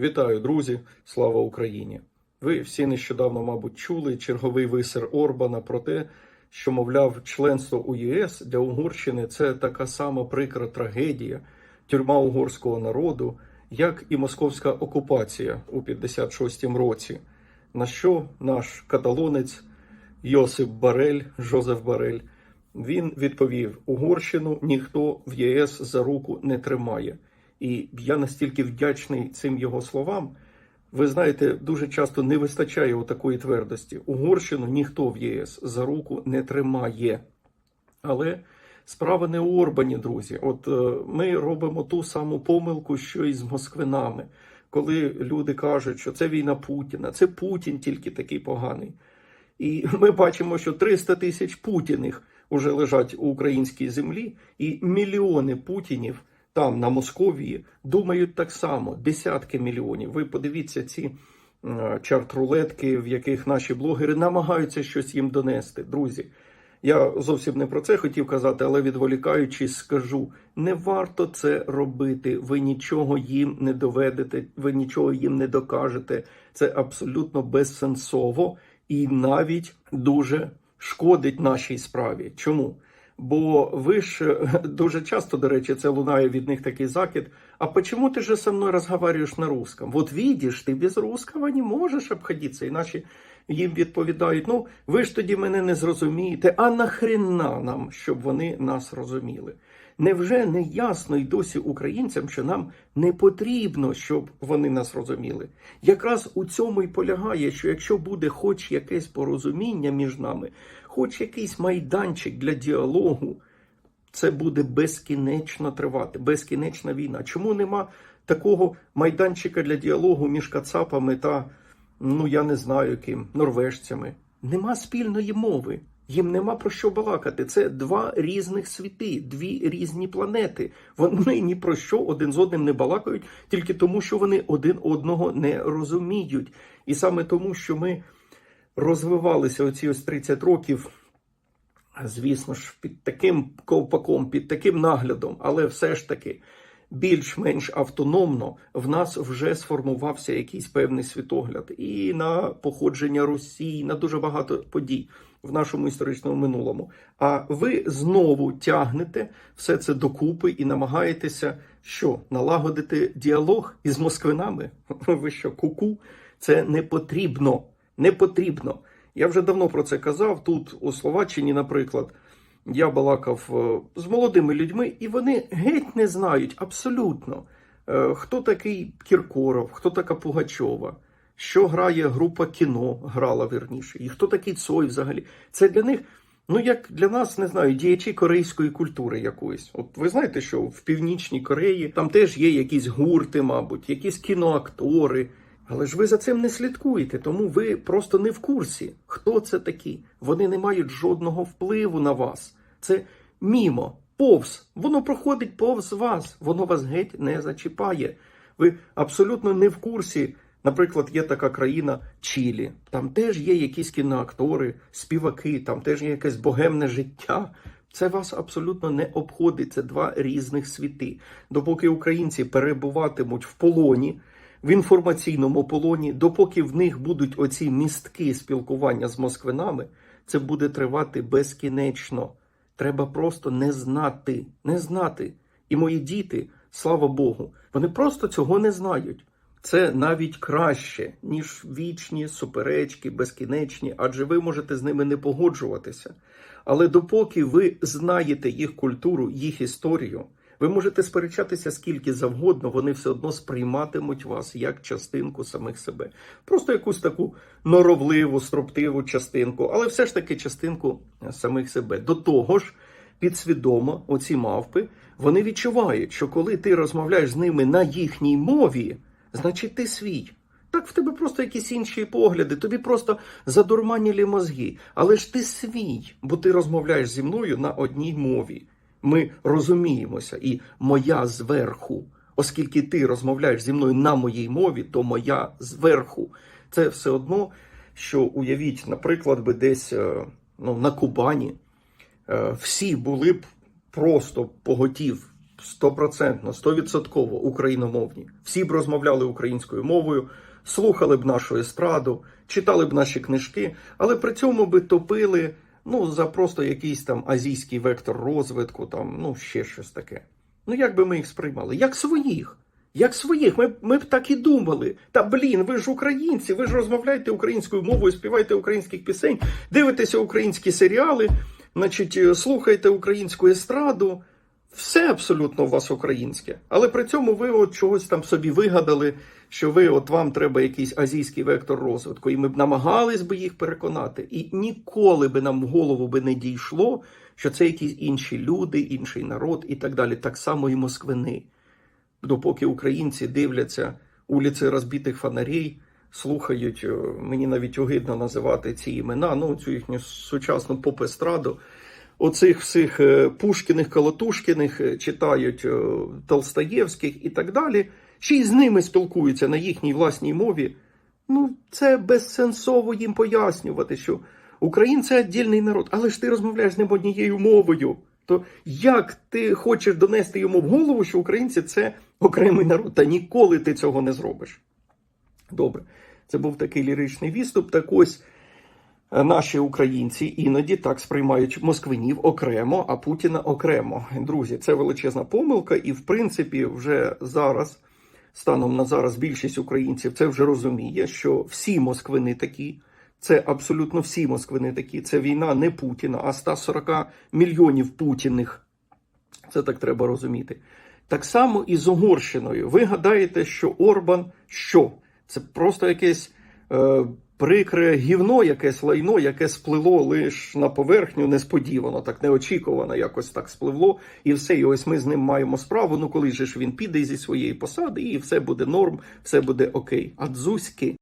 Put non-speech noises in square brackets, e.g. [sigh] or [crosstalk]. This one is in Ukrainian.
Вітаю, друзі! Слава Україні! Ви всі нещодавно, мабуть, чули черговий висер Орбана про те, що, мовляв, членство у ЄС для Угорщини це така сама прикра трагедія, тюрма угорського народу, як і московська окупація у 56-му році. На що наш каталонець Йосип Барель, Жозеф Барель, він відповів: Угорщину ніхто в ЄС за руку не тримає. І я настільки вдячний цим його словам. Ви знаєте, дуже часто не вистачає такої твердості. Угорщину ніхто в ЄС за руку не тримає. Але справа не у Орбані, друзі. От е, ми робимо ту саму помилку, що і з москвинами, коли люди кажуть, що це війна Путіна, це Путін тільки такий поганий. І [laughs] ми бачимо, що 300 тисяч путіних уже лежать у українській землі, і мільйони путінів там, на Московії, думають так само, десятки мільйонів. Ви подивіться ці е, чарт-рулетки, в яких наші блогери намагаються щось їм донести. Друзі, я зовсім не про це хотів казати, але відволікаючись, скажу: не варто це робити. Ви нічого їм не доведете, ви нічого їм не докажете. Це абсолютно безсенсово і навіть дуже шкодить нашій справі. Чому? Бо ви ж е, дуже часто, до речі, це лунає від них такий закид. А почему ты же со мной разговариваешь на русском? Вот видишь, ти без русского не можеш обходитися. І наші їм відповідають: ну ви ж тоді мене не зрозумієте. А нахрена нам, щоб вони нас розуміли? Невже не ясно й досі українцям, що нам не потрібно, щоб вони нас розуміли? Якраз у цьому й полягає, що якщо буде хоч якесь порозуміння між нами, хоч якийсь майданчик для діалогу, це буде безкінечно тривати, безкінечна війна. Чому нема такого майданчика для діалогу між кацапами та, ну я не знаю ким, норвежцями? Нема спільної мови. Їм нема про що балакати. Це два різних світи, дві різні планети. Вони ні про що один з одним не балакають, тільки тому, що вони один одного не розуміють. І саме тому, що ми розвивалися оці ось 30 років, звісно ж, під таким ковпаком, під таким наглядом, але все ж таки. Більш-менш автономно в нас вже сформувався якийсь певний світогляд і на походження Росії, на дуже багато подій в нашому історичному минулому. А ви знову тягнете все це докупи і намагаєтеся що налагодити діалог із москвинами? [laughs] Ви що, куку? Це не потрібно. Не потрібно. Я вже давно про це казав. Тут у Словаччині, наприклад, я балакав е, з молодими людьми, і вони геть не знають абсолютно, е, хто такий Кіркоров, хто така Пугачова, що грає група кіно, грала вірніше, і хто такий Цой взагалі. Це для них, ну як для нас, не знаю, діячі корейської культури якоїсь. От ви знаєте, що в Північній Кореї там теж є якісь гурти, мабуть, якісь кіноактори. Але ж ви за цим не слідкуєте, тому ви просто не в курсі, хто це такі. Вони не мають жодного впливу на вас. Це мімо, повз. Воно проходить повз вас, воно вас геть не зачіпає. Ви абсолютно не в курсі. Наприклад, є така країна Чилі. Там теж є якісь кіноактори, співаки, там теж є якесь богемне життя. Це вас абсолютно не обходить. Це два різних світи. Допоки українці перебуватимуть в полоні в інформаційному полоні, допоки в них будуть оці містки спілкування з москвинами, це буде тривати безкінечно. Треба просто не знати, не знати. І мої діти, слава Богу, вони просто цього не знають. Це навіть краще, ніж вічні суперечки, безкінечні, адже ви можете з ними не погоджуватися. Але допоки ви знаєте їх культуру, їх історію, ви можете сперечатися скільки завгодно, вони все одно сприйматимуть вас як частинку самих себе. Просто якусь таку норовливу, строптиву частинку, але все ж таки частинку самих себе. До того ж, підсвідомо, оці мавпи, вони відчувають, що коли ти розмовляєш з ними на їхній мові, значить ти свій. Так в тебе просто якісь інші погляди, тобі просто задурманілі мозги. Але ж ти свій, бо ти розмовляєш зі мною на одній мові. Ми розуміємося, і моя зверху, оскільки ти розмовляєш зі мною на моїй мові, то моя зверху. Це все одно, що уявіть, наприклад, би десь е, ну, на Кубані е, всі були б просто поготів стопроцентно, стовідсотково україномовні. Всі б розмовляли українською мовою, слухали б нашу естраду, читали б наші книжки, але при цьому би топили ну, за просто якийсь там азійський вектор розвитку, там, ну, ще щось таке. Ну, як би ми їх сприймали? Як своїх. Як своїх, ми, ми б так і думали. Та блін, ви ж українці, ви ж розмовляєте українською мовою, співаєте українських пісень, дивитеся українські серіали, значить, е, слухаєте українську естраду. Все абсолютно у вас українське. Але при цьому ви от чогось там собі вигадали, що ви от вам треба якийсь азійський вектор розвитку. І ми б намагались би їх переконати. І ніколи би нам в голову би не дійшло, що це якісь інші люди, інший народ і так далі. Так само і москвини допоки українці дивляться улиці розбитих фонарей, слухають, е, мені навіть огидно називати ці імена, ну цю їхню сучасну поп-естраду, оцих всіх е, Пушкіних, Колотушкіних е, читають е, Толстаєвських і так далі, ще й з ними спілкуються на їхній власній мові. Ну, це безсенсово їм пояснювати, що Україн це віддільний народ, але ж ти розмовляєш з ним однією мовою. То як ти хочеш донести йому в голову, що українці це окремий народ, та ніколи ти цього не зробиш. Добре, це був такий ліричний відступ. Так ось наші українці іноді так сприймають москвинів окремо, а Путіна окремо. Друзі, це величезна помилка, і в принципі, вже зараз, станом на зараз, більшість українців це вже розуміє, що всі москвини такі. Це абсолютно всі москвини такі. Це війна не Путіна, а 140 мільйонів путіних. Це так треба розуміти. Так само і з Угорщиною. Ви гадаєте, що Орбан що? Це просто якесь е, прикре гівно, якесь лайно, яке сплило лише на поверхню несподівано, так неочікувано, якось так спливло, і все. І ось ми з ним маємо справу. Ну коли ж він піде зі своєї посади, і все буде норм, все буде окей. А дзузьки.